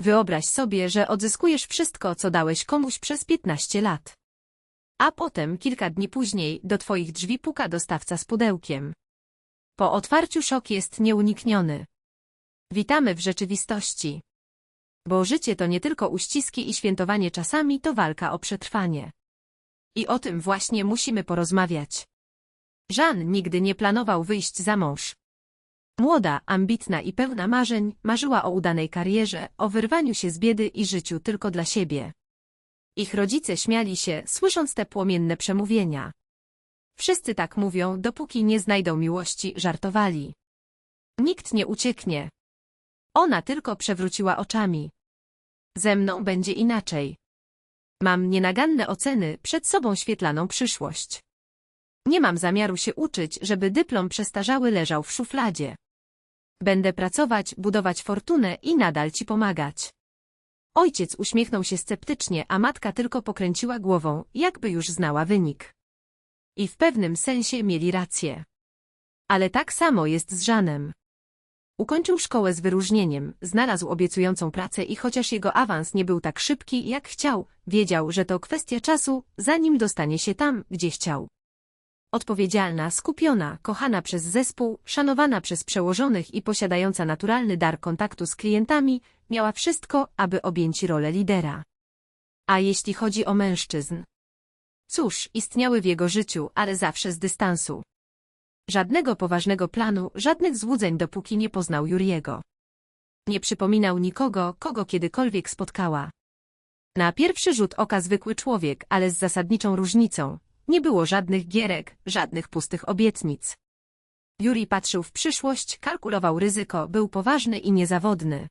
Wyobraź sobie, że odzyskujesz wszystko, co dałeś komuś przez 15 lat. A potem, kilka dni później, do twoich drzwi puka dostawca z pudełkiem. Po otwarciu szok jest nieunikniony. Witamy w rzeczywistości. Bo życie to nie tylko uściski i świętowanie czasami, to walka o przetrwanie. I o tym właśnie musimy porozmawiać. Jean nigdy nie planował wyjść za mąż. Młoda, ambitna i pełna marzeń, marzyła o udanej karierze, o wyrwaniu się z biedy i życiu tylko dla siebie. Ich rodzice śmiali się, słysząc te płomienne przemówienia. Wszyscy tak mówią, dopóki nie znajdą miłości, żartowali. Nikt nie ucieknie. Ona tylko przewróciła oczami. Ze mną będzie inaczej. Mam nienaganne oceny, przed sobą świetlaną przyszłość. Nie mam zamiaru się uczyć, żeby dyplom przestarzały leżał w szufladzie. Będę pracować, budować fortunę i nadal ci pomagać. Ojciec uśmiechnął się sceptycznie, a matka tylko pokręciła głową, jakby już znała wynik. I w pewnym sensie mieli rację. Ale tak samo jest z Żanem. Ukończył szkołę z wyróżnieniem, znalazł obiecującą pracę i chociaż jego awans nie był tak szybki, jak chciał, wiedział, że to kwestia czasu, zanim dostanie się tam, gdzie chciał. Odpowiedzialna, skupiona, kochana przez zespół, szanowana przez przełożonych i posiadająca naturalny dar kontaktu z klientami, miała wszystko, aby objąć rolę lidera. A jeśli chodzi o mężczyzn? Cóż, istniały w jego życiu, ale zawsze z dystansu. Żadnego poważnego planu, żadnych złudzeń dopóki nie poznał Juriego. Nie przypominał nikogo, kogo kiedykolwiek spotkała. Na pierwszy rzut oka zwykły człowiek, ale z zasadniczą różnicą. Nie było żadnych gierek, żadnych pustych obietnic. Juri patrzył w przyszłość, kalkulował ryzyko, był poważny i niezawodny.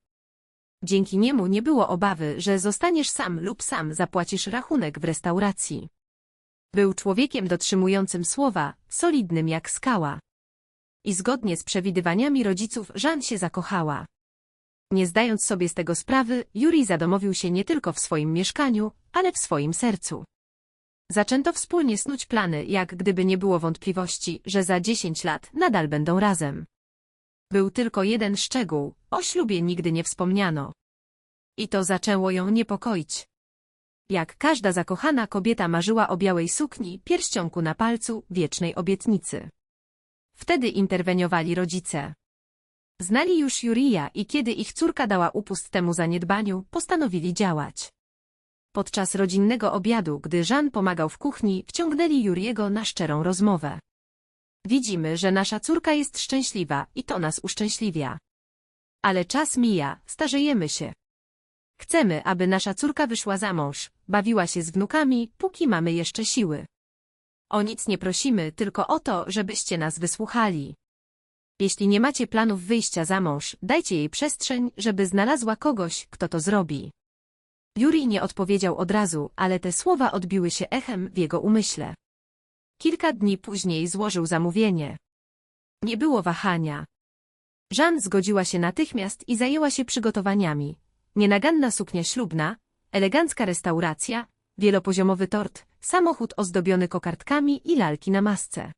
Dzięki niemu nie było obawy, że zostaniesz sam lub sam zapłacisz rachunek w restauracji. Był człowiekiem dotrzymującym słowa, solidnym jak skała. I zgodnie z przewidywaniami rodziców Żan się zakochała. Nie zdając sobie z tego sprawy, Juri zadomowił się nie tylko w swoim mieszkaniu, ale w swoim sercu. Zaczęto wspólnie snuć plany, jak gdyby nie było wątpliwości, że za dziesięć lat nadal będą razem. Był tylko jeden szczegół, o ślubie nigdy nie wspomniano. I to zaczęło ją niepokoić. Jak każda zakochana kobieta marzyła o białej sukni, pierścionku na palcu, wiecznej obietnicy. Wtedy interweniowali rodzice. Znali już Jurija i kiedy ich córka dała upust temu zaniedbaniu, postanowili działać. Podczas rodzinnego obiadu, gdy Jean pomagał w kuchni, wciągnęli Juriego na szczerą rozmowę. Widzimy, że nasza córka jest szczęśliwa i to nas uszczęśliwia. Ale czas mija, starzejemy się. Chcemy, aby nasza córka wyszła za mąż, bawiła się z wnukami, póki mamy jeszcze siły. O nic nie prosimy, tylko o to, żebyście nas wysłuchali. Jeśli nie macie planów wyjścia za mąż, dajcie jej przestrzeń, żeby znalazła kogoś, kto to zrobi. Juri nie odpowiedział od razu, ale te słowa odbiły się echem w jego umyśle. Kilka dni później złożył zamówienie. Nie było wahania. Jean zgodziła się natychmiast i zajęła się przygotowaniami. Nienaganna suknia ślubna, elegancka restauracja, wielopoziomowy tort, samochód ozdobiony kokardkami i lalki na masce.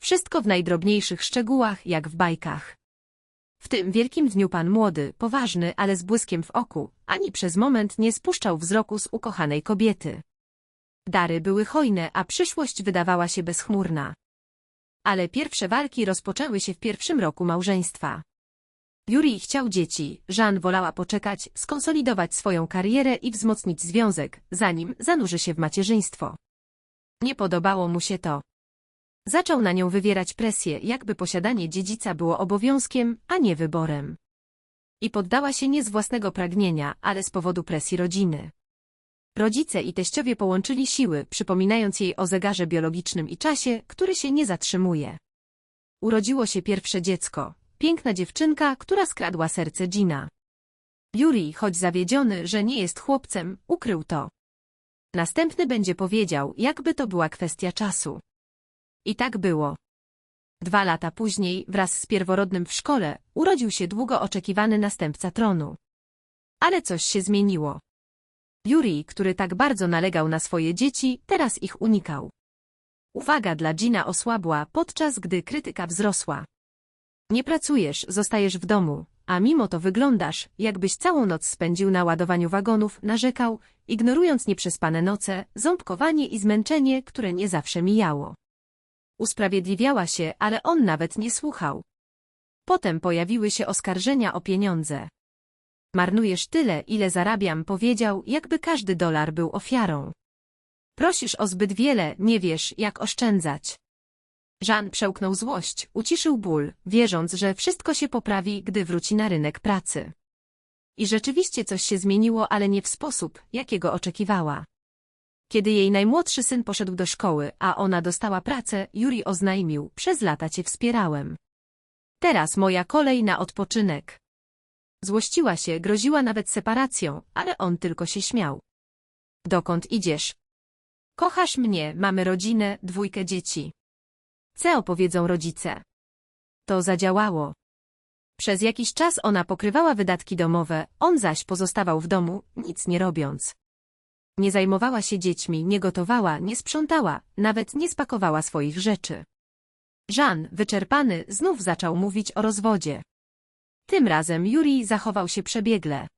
Wszystko w najdrobniejszych szczegółach, jak w bajkach. W tym wielkim dniu pan młody, poważny, ale z błyskiem w oku, ani przez moment nie spuszczał wzroku z ukochanej kobiety. Dary były hojne, a przyszłość wydawała się bezchmurna. Ale pierwsze walki rozpoczęły się w pierwszym roku małżeństwa. Juri chciał dzieci, Jean wolała poczekać, skonsolidować swoją karierę i wzmocnić związek, zanim zanurzy się w macierzyństwo. Nie podobało mu się to. Zaczął na nią wywierać presję, jakby posiadanie dziedzica było obowiązkiem, a nie wyborem. I poddała się nie z własnego pragnienia, ale z powodu presji rodziny. Rodzice i teściowie połączyli siły, przypominając jej o zegarze biologicznym i czasie, który się nie zatrzymuje. Urodziło się pierwsze dziecko, piękna dziewczynka, która skradła serce Gina. Yuri, choć zawiedziony, że nie jest chłopcem, ukrył to. Następny będzie powiedział, jakby to była kwestia czasu. I tak było. Dwa lata później, wraz z pierworodnym w szkole, urodził się długo oczekiwany następca tronu. Ale coś się zmieniło. Yuri, który tak bardzo nalegał na swoje dzieci, teraz ich unikał. Uwaga dla Gina osłabła, podczas gdy krytyka wzrosła. Nie pracujesz, zostajesz w domu. a mimo to wyglądasz, jakbyś całą noc spędził na ładowaniu wagonów, narzekał, ignorując nieprzespane noce, ząbkowanie i zmęczenie, które nie zawsze mijało. Usprawiedliwiała się, ale on nawet nie słuchał. Potem pojawiły się oskarżenia o pieniądze. Marnujesz tyle, ile zarabiam, powiedział, jakby każdy dolar był ofiarą. Prosisz o zbyt wiele, nie wiesz, jak oszczędzać. Jean przełknął złość, uciszył ból, wierząc, że wszystko się poprawi, gdy wróci na rynek pracy. I rzeczywiście coś się zmieniło, ale nie w sposób, jakiego oczekiwała. Kiedy jej najmłodszy syn poszedł do szkoły, a ona dostała pracę, Yuri oznajmił, przez lata cię wspierałem. Teraz moja kolej na odpoczynek. Złościła się, groziła nawet separacją, ale on tylko się śmiał. Dokąd idziesz? Kochasz mnie, mamy rodzinę, dwójkę dzieci. Co opowiedzą rodzice? To zadziałało. Przez jakiś czas ona pokrywała wydatki domowe, on zaś pozostawał w domu, nic nie robiąc. Nie zajmowała się dziećmi, nie gotowała, nie sprzątała, nawet nie spakowała swoich rzeczy. Jean, wyczerpany, znów zaczął mówić o rozwodzie. Tym razem Yuri zachował się przebiegle.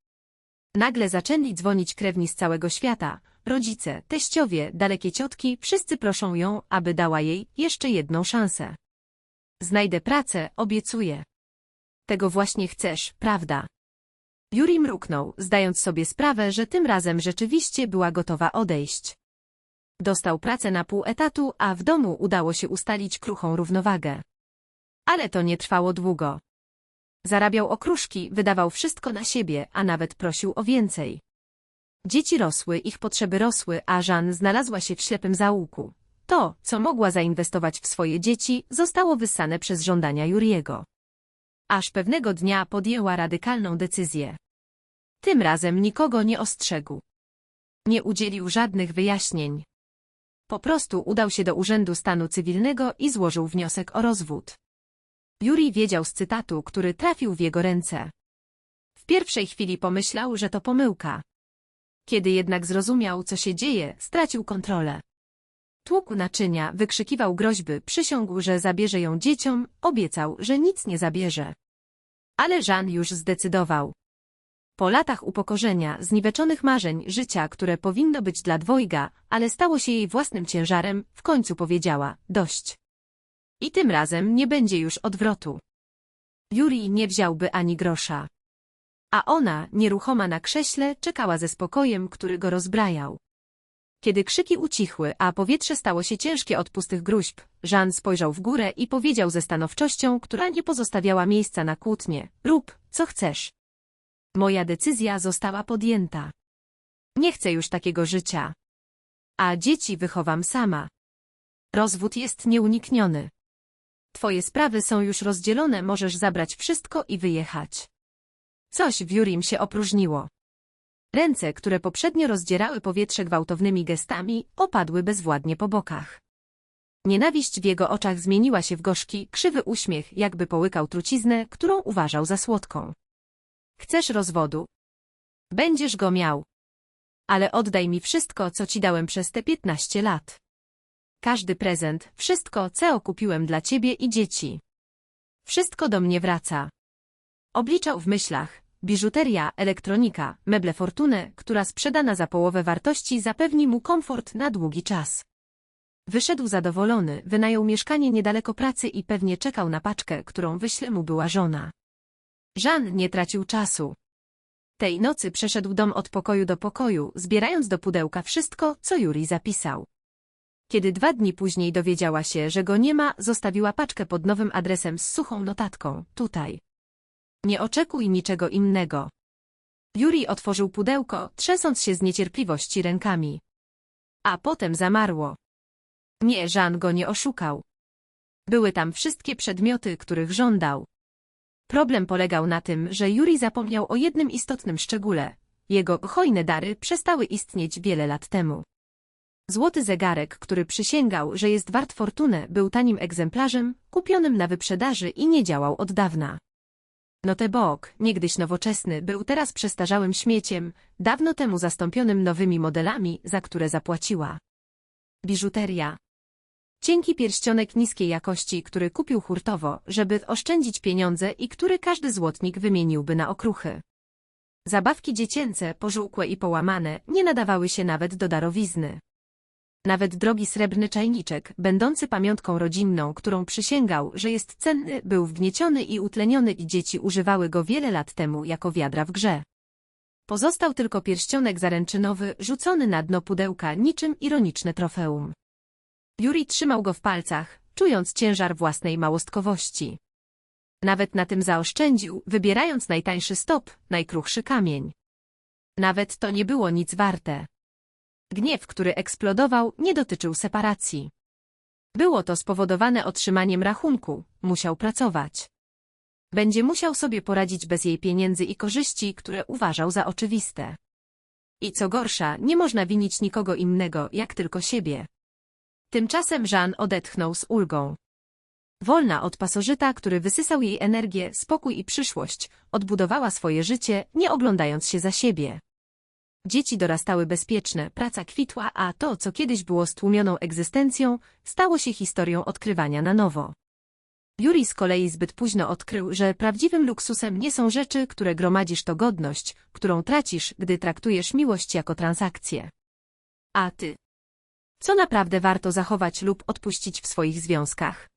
Nagle zaczęli dzwonić krewni z całego świata, rodzice, teściowie, dalekie ciotki, wszyscy proszą ją, aby dała jej jeszcze jedną szansę. Znajdę pracę, obiecuję. Tego właśnie chcesz, prawda? Yuri mruknął, zdając sobie sprawę, że tym razem rzeczywiście była gotowa odejść. Dostał pracę na pół etatu, a w domu udało się ustalić kruchą równowagę. Ale to nie trwało długo. Zarabiał okruszki, wydawał wszystko na siebie, a nawet prosił o więcej. Dzieci rosły, ich potrzeby rosły, a Jean znalazła się w ślepym zaułku. To, co mogła zainwestować w swoje dzieci, zostało wyssane przez żądania Juriego. Aż pewnego dnia podjęła radykalną decyzję. Tym razem nikogo nie ostrzegł. Nie udzielił żadnych wyjaśnień. Po prostu udał się do Urzędu Stanu Cywilnego i złożył wniosek o rozwód. Juri wiedział z cytatu, który trafił w jego ręce. W pierwszej chwili pomyślał, że to pomyłka. Kiedy jednak zrozumiał, co się dzieje, stracił kontrolę. Tłukł naczynia, wykrzykiwał groźby, przysiągł, że zabierze ją dzieciom, obiecał, że nic nie zabierze. Ale Jean już zdecydował. Po latach upokorzenia, zniweczonych marzeń, życia, które powinno być dla dwojga, ale stało się jej własnym ciężarem, w końcu powiedziała, dość. I tym razem nie będzie już odwrotu. Juri nie wziąłby ani grosza. A ona, nieruchoma na krześle, czekała ze spokojem, który go rozbrajał. Kiedy krzyki ucichły, a powietrze stało się ciężkie od pustych gruźb, Jean spojrzał w górę i powiedział ze stanowczością, która nie pozostawiała miejsca na kłótnie. Rób, co chcesz. Moja decyzja została podjęta. Nie chcę już takiego życia. A dzieci wychowam sama. Rozwód jest nieunikniony. Twoje sprawy są już rozdzielone, możesz zabrać wszystko i wyjechać. Coś w Jurim się opróżniło. Ręce, które poprzednio rozdzierały powietrze gwałtownymi gestami, opadły bezwładnie po bokach. Nienawiść w jego oczach zmieniła się w gorzki, krzywy uśmiech, jakby połykał truciznę, którą uważał za słodką. Chcesz rozwodu? Będziesz go miał. Ale oddaj mi wszystko, co ci dałem przez te piętnaście lat. Każdy prezent, wszystko, co kupiłem dla ciebie i dzieci. Wszystko do mnie wraca. Obliczał w myślach. Biżuteria, elektronika, meble fortuny, która sprzedana za połowę wartości zapewni mu komfort na długi czas. Wyszedł zadowolony, wynajął mieszkanie niedaleko pracy i pewnie czekał na paczkę, którą wyśle mu była żona. Jean nie tracił czasu. Tej nocy przeszedł dom od pokoju do pokoju, zbierając do pudełka wszystko, co Juri zapisał. Kiedy dwa dni później dowiedziała się, że go nie ma, zostawiła paczkę pod nowym adresem z suchą notatką, tutaj. Nie oczekuj niczego innego. Juri otworzył pudełko, trzęsąc się z niecierpliwości rękami. A potem zamarło. Nie, Jean go nie oszukał. Były tam wszystkie przedmioty, których żądał. Problem polegał na tym, że Juri zapomniał o jednym istotnym szczególe. Jego hojne dary przestały istnieć wiele lat temu. Złoty zegarek, który przysięgał, że jest wart fortunę, był tanim egzemplarzem, kupionym na wyprzedaży i nie działał od dawna. Notebok, niegdyś nowoczesny, był teraz przestarzałym śmieciem, dawno temu zastąpionym nowymi modelami, za które zapłaciła. Biżuteria. Cienki pierścionek niskiej jakości, który kupił hurtowo, żeby oszczędzić pieniądze i który każdy złotnik wymieniłby na okruchy. Zabawki dziecięce, pożółkłe i połamane, nie nadawały się nawet do darowizny. Nawet drogi srebrny czajniczek, będący pamiątką rodzinną, którą przysięgał, że jest cenny, był wgnieciony i utleniony i dzieci używały go wiele lat temu jako wiadra w grze. Pozostał tylko pierścionek zaręczynowy, rzucony na dno pudełka niczym ironiczne trofeum. Yuri trzymał go w palcach, czując ciężar własnej małostkowości. Nawet na tym zaoszczędził, wybierając najtańszy stop, najkruchszy kamień. Nawet to nie było nic warte. Gniew, który eksplodował, nie dotyczył separacji. Było to spowodowane otrzymaniem rachunku, musiał pracować. Będzie musiał sobie poradzić bez jej pieniędzy i korzyści, które uważał za oczywiste. I co gorsza, nie można winić nikogo innego, jak tylko siebie. Tymczasem Jean odetchnął z ulgą. Wolna od pasożyta, który wysysał jej energię, spokój i przyszłość, odbudowała swoje życie, nie oglądając się za siebie. Dzieci dorastały bezpieczne, praca kwitła, a to, co kiedyś było stłumioną egzystencją, stało się historią odkrywania na nowo. Yuri z kolei zbyt późno odkrył, że prawdziwym luksusem nie są rzeczy, które gromadzisz to godność, którą tracisz, gdy traktujesz miłość jako transakcję. A ty? Co naprawdę warto zachować lub odpuścić w swoich związkach?